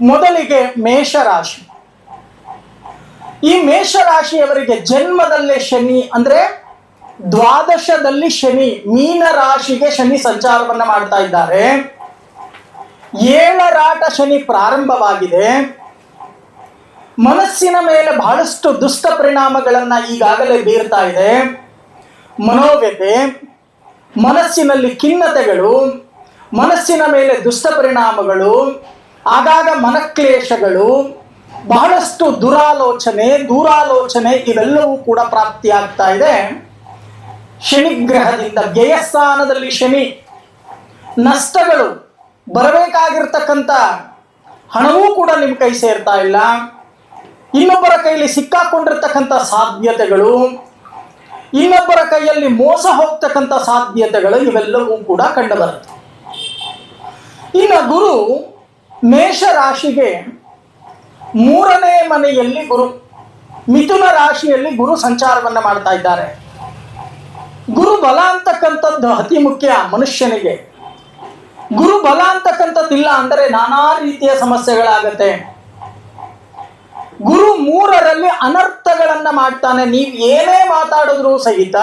ಮೊದಲಿಗೆ ಮೇಷರಾಶಿ. ಈ ಮೇಷರಾಶಿಯವರಿಗೆ ಜನ್ಮದಲ್ಲೇ ಶನಿ ಅಂದ್ರೆ ದ್ವಾದಶದಲ್ಲಿ ಶನಿ, ಮೀನ ರಾಶಿಗೆ ಶನಿ ಸಂಚಾರವನ್ನು ಮಾಡ್ತಾ ಇದ್ದಾರೆ. ಏಳರಾಟ ಶನಿ ಪ್ರಾರಂಭವಾಗಿದೆ. ಮನಸ್ಸಿನ ಮೇಲೆ ಬಹಳಷ್ಟು ದುಷ್ಟ ಪರಿಣಾಮಗಳನ್ನ ಈಗಾಗಲೇ ಬೀರ್ತಾ ಇದೆ. ಮನೋವ್ಯತೆ ಮನಸ್ಸಿನಲ್ಲಿ ಖಿನ್ನತೆಗಳು, ಮನಸ್ಸಿನ ಮೇಲೆ ದುಷ್ಟ ಪರಿಣಾಮಗಳು ಆಗಾಗ ಮನಕ್ಲೇಶಗಳು ಬಹಳಷ್ಟು ದುರಾಲೋಚನೆ, ದೂರಾಲೋಚನೆ ಇವೆಲ್ಲವೂ ಕೂಡ ಪ್ರಾಪ್ತಿಯಾಗ್ತಾ ಇದೆ. ಶನಿಗ್ರಹದಿಂದ ವ್ಯಯಸ್ಥಾನದಲ್ಲಿ ಶನಿ, ನಷ್ಟಗಳು ಬರಬೇಕಾಗಿರ್ತಕ್ಕಂಥ ಹಣವೂ ಕೂಡ ನಿಮ್ಮ ಕೈ ಸೇರ್ತಾ ಇಲ್ಲ. ಇನ್ನೊಬ್ಬರ ಕೈಯಲ್ಲಿ ಸಿಕ್ಕಾಕೊಂಡಿರ್ತಕ್ಕಂಥ ಸಾಧ್ಯತೆಗಳು, ಇನ್ನೊಬ್ಬರ ಕೈಯಲ್ಲಿ ಮೋಸ ಹೋಗ್ತಕ್ಕಂಥ ಸಾಧ್ಯತೆಗಳು ಇವೆಲ್ಲವೂ ಕೂಡ ಕಂಡುಬರುತ್ತೆ ಇನ್ನು ಗುರು ಮೇಷ ರಾಶಿಗೆ ಮೂರನೇ ಮನೆಯಲ್ಲಿ ಗುರು, ಮಿಥುನ ರಾಶಿಯಲ್ಲಿ ಗುರು ಸಂಚಾರವನ್ನು ಮಾಡ್ತಾ ಇದ್ದಾರೆ. ಗುರು ಬಲ ಅಂತಕ್ಕಂಥದ್ದು ಅತಿ ಮುಖ್ಯ ಮನುಷ್ಯನಿಗೆ. ಗುರು ಬಲ ಅಂತಕ್ಕಂಥದ್ದಿಲ್ಲ ಅಂದರೆ ನಾನಾ ರೀತಿಯ ಸಮಸ್ಯೆಗಳಾಗತ್ತೆ. ಗುರು ಮೂರರಲ್ಲಿ ಅನರ್ಥಗಳನ್ನ ಮಾಡ್ತಾನೆ, ನೀವು ಏನೇ ಮಾತಾಡಿದ್ರು ಸಹಿತ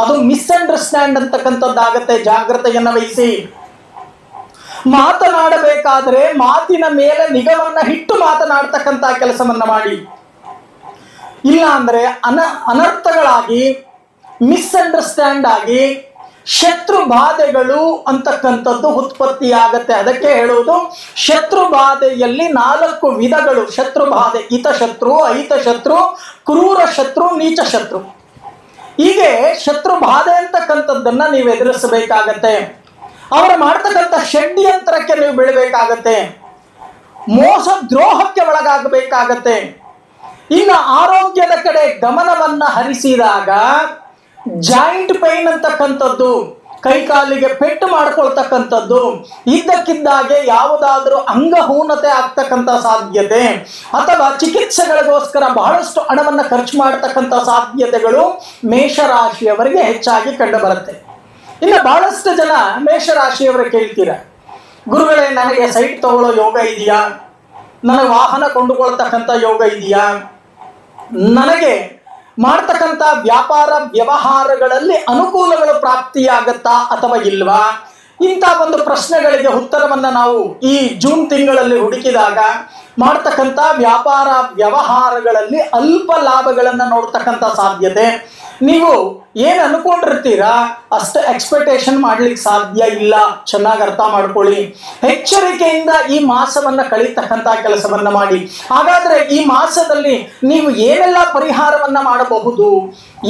ಅದು ಮಿಸ್ಅಂಡರ್ಸ್ಟ್ಯಾಂಡ್ ಅಂತಕ್ಕಂಥದ್ದಾಗತ್ತೆ, ಜಾಗ್ರತೆಯನ್ನ ವಹಿಸಿ. ಮಾತನಾಡಬೇಕಾದ್ರೆ ಮಾತಿನ ಮೇಲೆ ನಿಗವನ್ನ ಇಟ್ಟು ಮಾತನಾಡ್ತಕ್ಕಂಥ ಕೆಲಸವನ್ನ ಮಾಡಿ ಇಲ್ಲ ಅಂದ್ರೆ ಅನ ಅನರ್ಥಗಳಾಗಿ ಮಿಸ್ಅಂಡರ್ಸ್ಟ್ಯಾಂಡ್ ಆಗಿ ಶತ್ರು ಬಾಧೆಗಳು ಅಂತಕ್ಕಂಥದ್ದು ಉತ್ಪತ್ತಿಯಾಗತ್ತೆ. ಅದಕ್ಕೆ ಹೇಳುವುದು ಶತ್ರು ಬಾಧೆಯಲ್ಲಿ ನಾಲ್ಕು ವಿಧಗಳು. ಶತ್ರು ಬಾಧೆ ಹಿತ ಶತ್ರು ಅಹಿತ ಶತ್ರು ಕ್ರೂರ ಶತ್ರು ನೀಚ ಶತ್ರು ಹೀಗೆ ಶತ್ರು ಬಾಧೆ ಅಂತಕ್ಕಂಥದ್ದನ್ನ ನೀವು ಎದುರಿಸಬೇಕಾಗತ್ತೆ ಅವರು ಮಾಡ್ತಕ್ಕಂಥ ಷಡ್ಯಂತ್ರಕ್ಕೆ ನೀವು ಬೀಳಬೇಕಾಗತ್ತೆ. ಮೋಸ ದ್ರೋಹಕ್ಕೆ ಒಳಗಾಗಬೇಕಾಗತ್ತೆ. ಇನ್ನು ಆರೋಗ್ಯದ ಕಡೆ ಗಮನವನ್ನ ಹರಿಸಿದಾಗ ಜಾಯಿಂಟ್ ಪೈನ್ ಅಂತಕ್ಕಂಥದ್ದು, ಕೈಕಾಲಿಗೆ ಪೆಟ್ಟು ಮಾಡ್ಕೊಳ್ತಕ್ಕಂಥದ್ದು, ಇದ್ದಕ್ಕಿದ್ದಾಗೆ ಯಾವುದಾದ್ರೂ ಅಂಗಹೂನತೆ ಆಗ್ತಕ್ಕಂಥ ಸಾಧ್ಯತೆ ಅಥವಾ ಚಿಕಿತ್ಸೆಗಳಿಗೋಸ್ಕರ ಬಹಳಷ್ಟು ಹಣವನ್ನು ಖರ್ಚು ಮಾಡತಕ್ಕಂಥ ಸಾಧ್ಯತೆಗಳು ಮೇಷರಾಶಿಯವರಿಗೆ ಹೆಚ್ಚಾಗಿ ಕಂಡುಬರುತ್ತೆ ಇನ್ನು ಬಹಳಷ್ಟು ಜನ ಮೇಷರಾಶಿಯವರು ಕೇಳ್ತೀರ. ಗುರುಗಳೇ ನನಗೆ ಸೈಟ್ ತಗೊಳ್ಳೋ ಯೋಗ ಇದೆಯಾ? ನನಗೆ ವಾಹನ ಕೊಂಡುಕೊಳ್ತಕ್ಕಂಥ ಯೋಗ ಇದೆಯಾ? ನನಗೆ ಮಾಡ್ತಕ್ಕಂಥ ವ್ಯಾಪಾರ ವ್ಯವಹಾರಗಳಲ್ಲಿ ಅನುಕೂಲಗಳು ಪ್ರಾಪ್ತಿಯಾಗತ್ತಾ ಅಥವಾ ಇಲ್ವಾ? ಇಂಥ ಒಂದು ಪ್ರಶ್ನೆಗಳಿಗೆ ಉತ್ತರವನ್ನ ನಾವು ಈ ಜೂನ್ ತಿಂಗಳಲ್ಲಿ ಹುಡುಕಿದಾಗ ಮಾಡ್ತಕ್ಕಂಥ ವ್ಯಾಪಾರ ವ್ಯವಹಾರಗಳಲ್ಲಿ ಅಲ್ಪ ಲಾಭಗಳನ್ನು ನೋಡ್ತಕ್ಕಂಥ ಸಾಧ್ಯತೆ. ನೀವು ಏನು ಅನ್ಕೊಂಡಿರ್ತೀರಾ? ಅಷ್ಟು ಎಕ್ಸ್ಪೆಕ್ಟೇಷನ್ ಮಾಡ್ಲಿಕ್ಕೆ ಸಾಧ್ಯ ಇಲ್ಲ. ಚೆನ್ನಾಗಿ ಅರ್ಥ ಮಾಡ್ಕೊಳ್ಳಿ. ಎಚ್ಚರಿಕೆಯಿಂದ ಈ ಮಾಸವನ್ನ ಕಳೀತಕ್ಕಂಥ ಕೆಲಸವನ್ನ ಮಾಡಿ. ಹಾಗಾದ್ರೆ ಈ ಮಾಸದಲ್ಲಿ ನೀವು ಏನೆಲ್ಲ ಪರಿಹಾರವನ್ನ ಮಾಡಬಹುದು?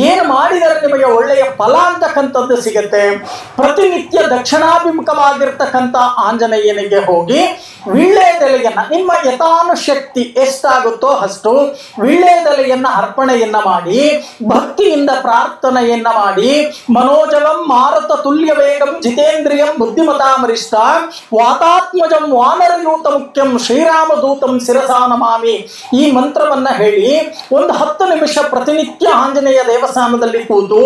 ಏನು ಮಾಡಿದರೆ ನಿಮಗೆ ಒಳ್ಳೆಯ ಫಲ ಅಂತಕ್ಕಂಥದ್ದು ಸಿಗುತ್ತೆ? ಪ್ರತಿನಿತ್ಯ ದಕ್ಷಿಣಾಭಿಮುಖವಾಗಿರ್ತಕ್ಕಂಥ ಆಂಜನೇಯನಿಗೆ ಹೋಗಿ ವಿಳ್ಳೆದೆಲೆಯನ್ನ ನಿಮ್ಮ ಯಥಾನುಶಕ್ತಿ ಎಷ್ಟಾಗುತ್ತೋ ಅಷ್ಟು ವಿಳ್ಳೆದೆಲೆಯನ್ನ ಅರ್ಪಣೆಯನ್ನ ಮಾಡಿ, ಭಕ್ತಿಯಿಂದ ಪ್ರಾರ್ಥನೆಯನ್ನ ಮಾಡಿ, ಮನೋಜಲಂ ಮಾರುತ ತುಲ್ಯ ವೇಗಂ ಜಿತೇಂದ್ರಿಯಂ ಬುದ್ಧಿಮತಾಮರಿಷ್ಟ, ವಾತಾತ್ಮಜಂ ವಾನರಯೂತ ಮುಖ್ಯಂ ಶಿರಸಾನ ಮಾಮಿ. ಈ ಮಂತ್ರವನ್ನ ಹೇಳಿ ಒಂದು ಹತ್ತು ನಿಮಿಷ ಪ್ರತಿನಿತ್ಯ ಆಂಜನೇಯ ದೇವಸ್ಥಾನದಲ್ಲಿ ಕೂತು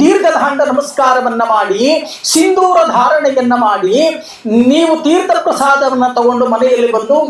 ದೀರ್ಘದಾಂಡ ನಮಸ್ಕಾರವನ್ನ ಮಾಡಿ, ಸಿಂಧೂರ ಧಾರಣೆಯನ್ನ ಮಾಡಿ, ನೀವು ತೀರ್ಥ ಪ್ರಸಾದವನ್ನ ತಗೊಂಡು ಮನೆಯಲ್ಲಿ ಬಂದು